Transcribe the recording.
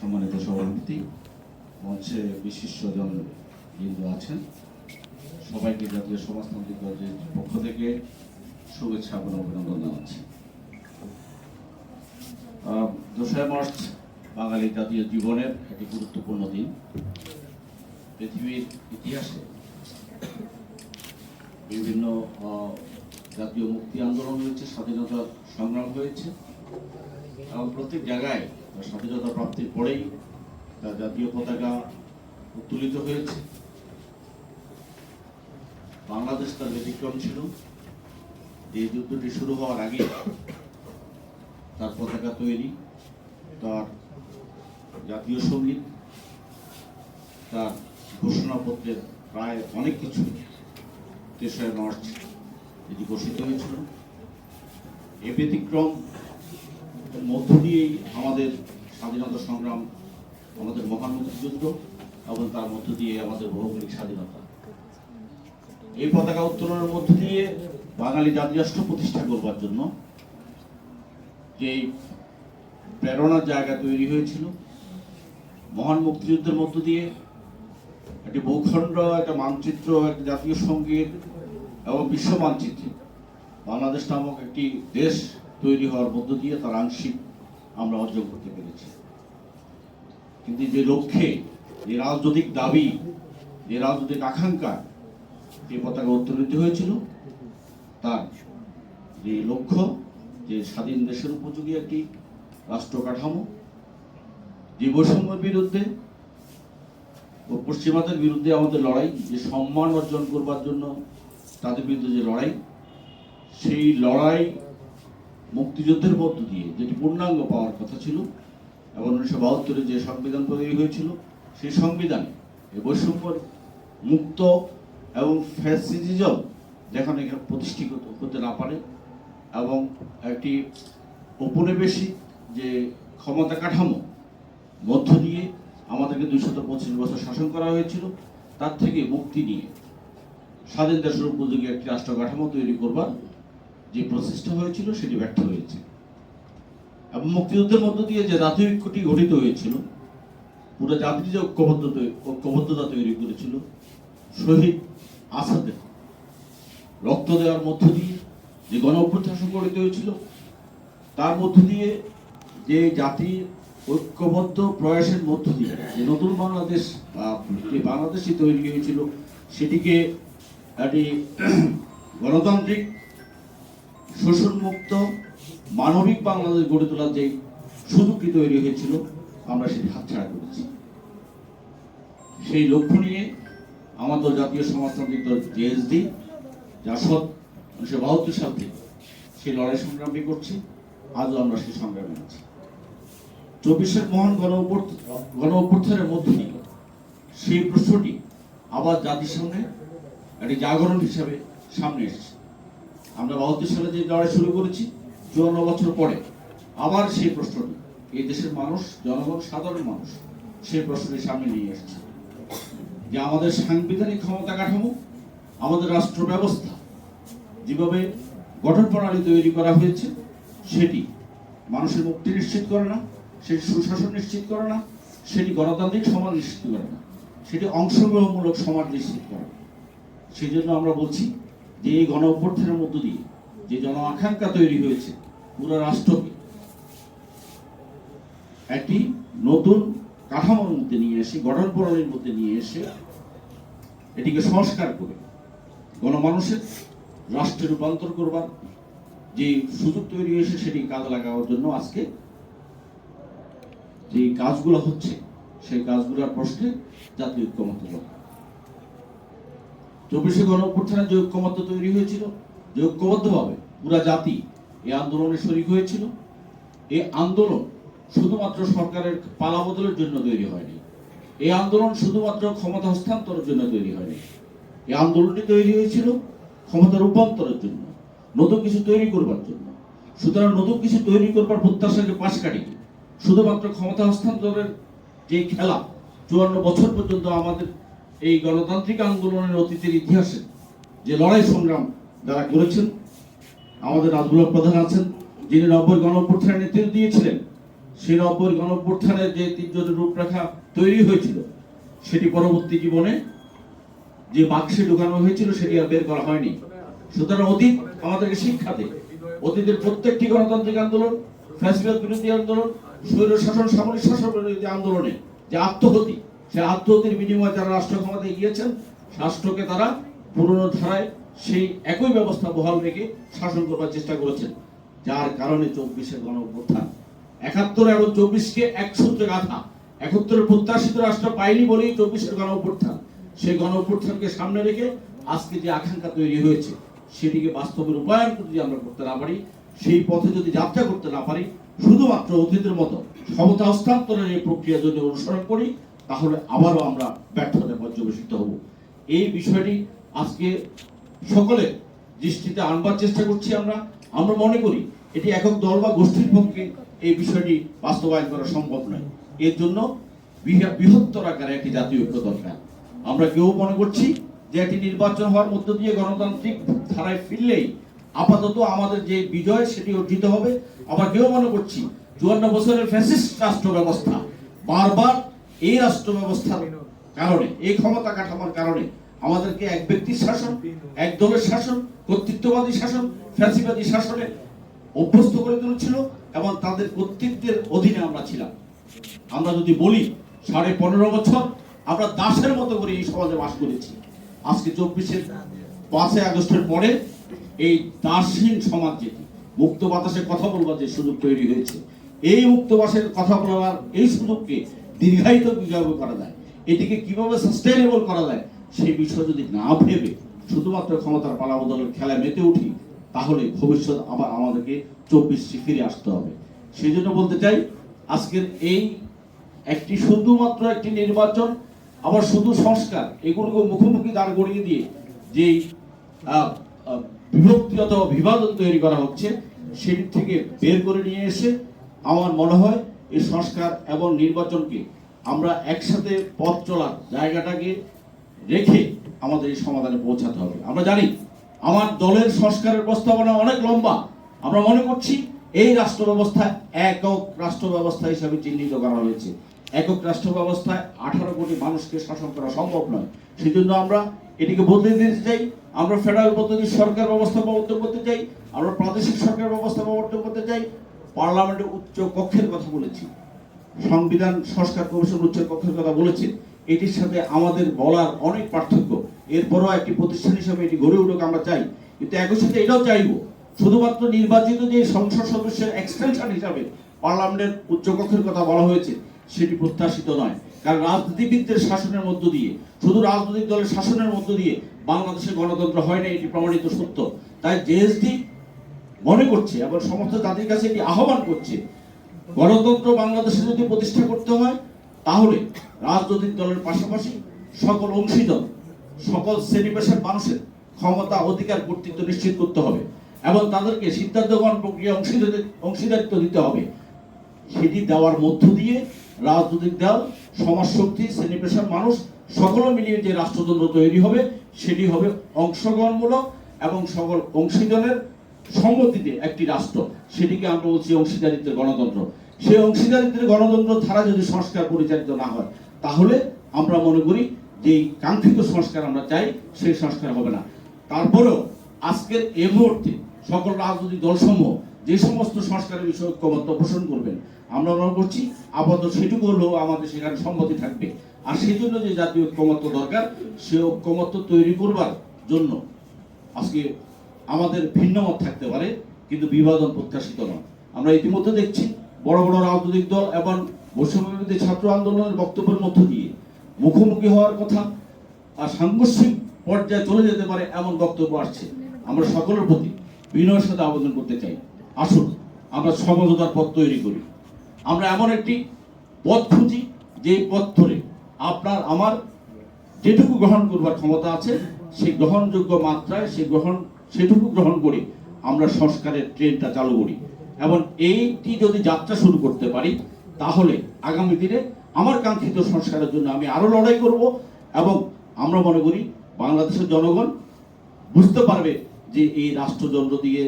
সম্মানিত সভাপতি, মঞ্চে বিশিষ্টজন বিন্দু আছেন। সবাইকে জাতীয় সমাজতান্ত্রিক দলের পক্ষ থেকে শুভেচ্ছা এবং অভিনন্দন জানাচ্ছি। দোসরা মার্চ বাঙালি জাতীয় জীবনের একটি গুরুত্বপূর্ণ দিন। পৃথিবীর ইতিহাসে বিভিন্ন জাতীয় মুক্তি আন্দোলন হয়েছে, স্বাধীনতা সংগ্রাম হয়েছে। এবং প্রত্যেক জায়গায় তার স্বাধীনতা প্রাপ্তির পরেই তার জাতীয় পতাকা উত্তোলিত হয়েছে। বাংলাদেশ তার ব্যতিক্রম ছিল। যে যুদ্ধটি শুরু হওয়ার আগে তার পতাকা তৈরি, তার জাতীয় সংগীত, তার ঘোষণাপত্রের প্রায় অনেক কিছু তেসরা মার্চ এটি ঘোষিত হয়েছিল। এ ব্যতিক্রম মধ্য দিয়েই আমাদের স্বাধীনতা সংগ্রাম আমাদের মহান মুক্তিযুদ্ধ এবং তার মধ্য দিয়ে আমাদের ভৌগোলিক স্বাধীনতা। এই পতাকা উত্তোলনের মধ্য দিয়ে বাঙালি জাতি রাষ্ট্র প্রতিষ্ঠা করবার জন্য যে প্রেরণার জায়গা তৈরি হয়েছিল, মহান মুক্তিযুদ্ধের মধ্য দিয়ে একটি ভূখণ্ড, একটা মানচিত্র, একটা জাতীয় সংগীত এবং বিশ্ব মানচিত্রে বাংলাদেশ নামক একটি দেশ তৈরি হওয়ার মধ্য দিয়ে তার আংশিক আমরা অর্জন করতে পেরেছি। কিন্তু যে লক্ষ্যে, যে রাজনৈতিক দাবি, যে রাজনৈতিক আকাঙ্ক্ষা যে পতাকা উত্তোলিত হয়েছিল। তার যে লক্ষ্য, যে স্বাধীন দেশের উপযোগী একটি রাষ্ট্র কাঠামো, যে বৈষম্যের বিরুদ্ধে ও পশ্চিমাদের বিরুদ্ধে আমাদের লড়াই, যে সম্মান অর্জন করবার জন্য তাদের বিরুদ্ধে যে লড়াই, সেই লড়াই মুক্তিযুদ্ধের মধ্য দিয়ে যেটি পূর্ণাঙ্গ পাওয়ার কথা ছিল, এবং উনিশশো বাহাত্তরে যে সংবিধান তৈরি হয়েছিল, সেই সংবিধানে এই বৈষম্য মুক্ত এবং ফ্যাসিজম যেখানে এখানে প্রতিষ্ঠিত হতে না পারে, এবং একটি ঔপনিবেশিক যে ক্ষমতা কাঠামো মধ্য দিয়ে আমাদেরকে দুইশত পঁচিশ বছর শাসন করা হয়েছিল, তার থেকে মুক্তি নিয়ে স্বাধীন দেশের উপযোগী একটি রাষ্ট্র কাঠামো তৈরি করবার যে প্রচেষ্টা হয়েছিল সেটি ব্যর্থ হয়েছে। এবং মুক্তিযুদ্ধের মধ্য দিয়ে যে জাতীয় ঐক্যটি গঠিত হয়েছিল, পুরো জাতির যে ঐক্যবদ্ধ ঐক্যবদ্ধতা তৈরি করেছিল, শহীদ আসাদের রক্ত দেওয়ার মধ্য দিয়ে যে গণ সংগঠিত হয়েছিল, তার মধ্য দিয়ে যে জাতির ঐক্যবদ্ধ প্রয়াসের মধ্য দিয়ে যে নতুন বাংলাদেশ যে বাংলাদেশই তৈরি হয়েছিল, সেটিকে একটি গণতান্ত্রিক শোষণমুক্ত মানবিক বাংলাদেশ গড়ে তোলার যে সুযোগটি তৈরি হয়েছিল, আমরা সেটি হাতছাড়া করেছি। সেই লক্ষ্য নিয়ে আমাদের জাতীয় সমাজতান্ত্রিক দল জেএসডি জাসদ উনিশশো বাহাত্তর সাল থেকে সেই লড়াই সংগ্রামটি করছি, আজও আমরা সেই সংগ্রামে আছি। চব্বিশের মহান গণ গণ অভ্যুত্থানের মধ্য দিয়ে সেই প্রশ্নটি আবার জাতির সামনে একটি জাগরণ হিসাবে সামনে এসেছে। আমরা বাহাত্তর সালে যে লড়াই শুরু করেছি, চুয়ান্ন বছর পরে, আবার সেই প্রশ্নটি এই দেশের মানুষ, জনগণ, সাধারণ মানুষ, সেই প্রশ্নটি সামনে নিয়ে এসেছে। যে আমাদের সাংবিধানিক ক্ষমতা কাঠামো, আমাদের রাষ্ট্র ব্যবস্থা যেভাবে গঠন প্রণালী তৈরি করা হয়েছে, সেটি মানুষের মুক্তি নিশ্চিত করে না, সেটি সুশাসন নিশ্চিত করে না, সেটি গণতান্ত্রিক সমাজ নিশ্চিত করে না, সেটি অংশগ্রহণমূলক সমাজ নিশ্চিত করে সেই জন্য আমরা বলছি যে গণ অভ্যর্থনের মধ্য দিয়ে যে জন আকাঙ্ক্ষা তৈরি হয়েছে পুরো রাষ্ট্রকে, একটি নতুন কাঠামোর মধ্যে নিয়ে এসে, গঠন প্রণালীর মধ্যে নিয়ে এসে এটিকে সংস্কার করে গণমানুষের রাষ্ট্রে রূপান্তর করবার যে সুযোগ তৈরি হয়েছে সেটি কাজে লাগানোর জন্য আজকে যে কাজগুলো হচ্ছে, সেই কাজগুলোর প্রশ্নে জাতীয় ঐক্যমত্য দরকার চব্বিশে গণ অভ্যুত্থানের যে ঐক্যমত্য তৈরি হয়েছিল, যে ঐক্যবদ্ধভাবে পুরা জাতি এই আন্দোলনে শরিক হয়েছিল, এই আন্দোলন শুধুমাত্র সরকারের পালা বদলের জন্য তৈরি হয়নি। এই আন্দোলন শুধুমাত্র ক্ষমতা হস্তান্তরের জন্য তৈরি হয়নি। এই আন্দোলনটি তৈরি হয়েছিল ক্ষমতা রূপান্তরের জন্য, নতুন কিছু তৈরি করবার জন্য। সুতরাং নতুন কিছু তৈরি করবার প্রত্যাশাকে পাশ কাটিয়ে শুধুমাত্র ক্ষমতা হস্তান্তরের যে খেলা, চুয়ান্ন বছর পর্যন্ত আমাদের এই গণতান্ত্রিক আন্দোলনের অতীতের ইতিহাসে যে লড়াই সংগ্রাম যারা করেছেন, আমাদের রাজগুলো প্রধান আছেন, যিনি নব্বই গণ অভ্যুত্থানের নেতৃত্ব দিয়েছিলেন, সেই নব্বই গণঅভ্যুত্থানের যে তিনজনের রূপরেখা তৈরি হয়েছিল, সেটি পরবর্তী জীবনে যে বাক্সে ঢুকানো হয়েছিল, সেটি আর বের করা হয়নি। সুতরাং অতীত আমাদেরকে শিক্ষা দেয়। অতীতের প্রত্যেকটি গণতান্ত্রিক আন্দোলন, ফ্যাসিবাদ বিরোধী আন্দোলন স্বৈর শাসন সামরিক শাসন বিরোধী আন্দোলনে যে আত্মহতি সেই আত্মহতির বিনিময়ে যারা রাষ্ট্র ক্ষমতায় গিয়েছেন রাষ্ট্রকে তারা পুরনো ধারায় সেই একই ব্যবস্থা বহাল রেখে শাসন করবার চেষ্টা করেছেন, যার কারণে চব্বিশের গণ একাত্তর এবং চব্বিশকে এক সূত্রে গাথা, একাত্তরের প্রত্যাশিত রাষ্ট্র পাইনি বলেই চব্বিশের গণ সেই গণ সামনে রেখে আজকে যে আকাঙ্ক্ষা তৈরি হয়েছে, সেটিকে বাস্তবে রূপায়ণ যদি আমরা করতে না পারি, সেই পথে যদি যাত্রা করতে না পারি, শুধুমাত্র অতীতের মতো ক্ষমতা হস্তান্তরের এই প্রক্রিয়া যদি অনুসরণ করি তাহলে আবারও আমরা ব্যর্থতা পর্যবেসিত হব। এই বিষয়টি আজকে সকলে দৃষ্টিতে আনবার চেষ্টা করছি আমরা। আমরা মনে করি এটি একক দল বা গোষ্ঠীর পক্ষে এই বিষয়টি বাস্তবায়ন করা সম্ভব নয়। এর জন্য বৃহত্তর আকারে একটি জাতীয় ঐক্য দরকার। আমরা কেউ মনে করছি যে একটি নির্বাচন হওয়ার মধ্য দিয়ে গণতান্ত্রিক ধারায় ফিরলেই আপাতত আমাদের যে বিজয়, সেটি অর্জিত হবে। আবার কেউ মনে করছি চুয়ান্ন বছরের ফ্যাসিস্ট রাষ্ট্র ব্যবস্থা বারবার এই রাষ্ট্র ব্যবস্থার কারণে, এই ক্ষমতা কাঠামোর কারণে আমাদেরকে এক ব্যক্তির শাসন, এক দলের শাসন, কর্তৃত্ববাদী শাসন, ফ্যাসিবাদী শাসনে অভ্যস্ত করে তুলেছিল এবং তাদের কর্তৃত্বের অধীনে আমরা ছিলাম। আমরা যদি বলি, সাড়ে পনেরো বছর আমরা দাসের মতো করে এই সমাজে বাস করেছি। আজকে চব্বিশের পাঁচই আগস্টের পরে এই দাসহীন সমাজ যেটি, মুক্ত বাতাসে কথা বলবার যে সুযোগ তৈরি হয়েছে, এই মুক্ত বাসের কথা বলার এই সুযোগকে দীর্ঘায়িত কীভাবে করা যায়। এটিকে কীভাবে সাস্টেনেবল করা যায়, সেই বিষয় যদি না ভেবে শুধুমাত্র ক্ষমতার পালাবদলের খেলায় মেতে উঠি, তাহলে ভবিষ্যৎ আবার আমাদেরকে চব্বিশে ফিরে আসতে হবে। সেই জন্য বলতে চাই, আজকের এই একটি শুধুমাত্র একটি নির্বাচন, আবার শুধু সংস্কার, এগুলোকে মুখোমুখি দাঁড় করিয়ে দিয়ে যেই বিভক্তি অথবা বিভাজন তৈরি করা হচ্ছে, সেটি থেকে বের করে নিয়ে এসে আমার মনে হয় এই সংস্কার এবং নির্বাচনকে আমরা একসাথে পথ চলার জায়গাটাকে রেখে আমাদের এই সমাধানে পৌঁছাতে হবে। আমরা জানি আমার দলের সংস্কারের প্রস্তাবনা অনেক লম্বা। আমরা মনে করছি এই রাষ্ট্র ব্যবস্থায় একক রাষ্ট্র ব্যবস্থা হিসাবে চিহ্নিত করা হয়েছে। একক রাষ্ট্র ব্যবস্থায় আঠারো কোটি মানুষকে শাসন করা সম্ভব নয়। সেজন্য আমরা এটিকে বদলে দিতে চাই। আমরা ফেডারেল পদ্ধতির সরকার ব্যবস্থা প্রবর্তন করতে চাই। আমরা প্রাদেশিক সরকার ব্যবস্থা প্রবর্তন করতে চাই। পার্লামেন্টের উচ্চ কক্ষের কথা বলেছি, সংবিধান, সংস্কার কমিশন উচ্চ কক্ষের কথা বলেছে, এটির সাথে আমাদের বলার অনেক পার্থক্য। এরপরও একটি প্রতিষ্ঠান হিসেবে এটি গড়ে উঠুক আমরা চাই, কিন্তু একই সাথে এটাও চাইব, শুধুমাত্র নির্বাচিত যে সংসদ সদস্যের এক্সটেনশন হিসাবে পার্লামেন্টের উচ্চ কক্ষের কথা বলা হয়েছে, সেটি প্রত্যাশিত নয়। কারণ রাজনীতিবিদদের শাসনের মধ্য দিয়ে, শুধু রাজনৈতিক দলের শাসনের মধ্য দিয়ে বাংলাদেশের গণতন্ত্র হয় না, এটি প্রমাণিত সত্য। তাই জেএসডি মনে করছে এবং সমস্ত জাতির কাছে এটি আহ্বান করছে, গণতন্ত্র বাংলাদেশে যদি প্রতিষ্ঠা করতে হয়, তাহলে রাজনৈতিক দলের পাশাপাশি সকল অংশীদার, সকল শ্রেণি পেশার মানুষের ক্ষমতা, অধিকার, কর্তৃত্ব নিশ্চিত করতে হবে এবং তাদেরকে সিদ্ধান্ত গ্রহণ প্রক্রিয়া অংশীদার, অংশীদারিত্ব দিতে হবে। সেটি দেওয়ার মধ্য দিয়ে রাজনৈতিক দল সমাজ শক্তি শ্রেণি পেশার মানুষ সকলে মিলিয়ে যে রাষ্ট্রতন্ত্র তৈরি হবে, সেটি হবে অংশগ্রহণমূলক এবং সকল অংশীদারের সম্মতিতে একটি রাষ্ট্র, সেটিকে আমরা বলছি অংশীদারিত্বের গণতন্ত্র। সেই অংশীদারিত্বের গণতন্ত্র ধারা যদি সংস্কার পরিচালিত না হয়, তাহলে আমরা মনে করি যে কাঙ্ক্ষিত সংস্কার আমরা চাই, সেই সংস্কার হবে না। তারপরেও আজকের এ মুহূর্তে সকল রাজনৈতিক দলসমূহ যে সমস্ত সংস্কারের বিষয়ে ঐক্যমত্য পোষণ করবেন, আমরা মনে করছি আপাতত সেটুকু হলেও আমাদের সেখানে সম্মতি থাকবে। আর সেই জন্য যে জাতীয় ঐক্যমত্য দরকার, সে ঐক্যমত্য তৈরি করবার জন্য আজকে আমাদের ভিন্ন মত থাকতে পারে, কিন্তু বিভাজন প্রত্যাশিত নয়। আমরা ইতিমধ্যে দেখছি, বড় বড় রাজনৈতিক দল এবং বৈষম্যবিরোধী ছাত্র আন্দোলনের বক্তব্যের মধ্য দিয়ে মুখোমুখি হওয়ার কথা আর সাংঘর্ষিক পর্যায়ে চলে যেতে পারে এমন বক্তব্য আসছে। আমরা সকলের প্রতি বিনয়ের সাথে আবেদন করতে চাই। আসুন, আমরা সমঝোতার পথ তৈরি করি। আমরা এমন একটি পথ খুঁজি যে পথ ধরে আপনার, আমার যেটুকু গ্রহণ করবার ক্ষমতা আছে, সেই গ্রহণযোগ্য মাত্রায়, সেই গ্রহণ সেটুকু গ্রহণ করে, আমরা সংস্কারের ট্রেনটা চালু করি। এবং এইটি যদি যাত্রা শুরু করতে পারি, তাহলে আগামী দিনে আমার কাঙ্ক্ষিত সংস্কারের জন্য আমি আরও লড়াই করব এবং আমরা মনে করি বাংলাদেশের জনগণ বুঝতে পারবে যে এই রাষ্ট্রযন্ত্র দিয়ে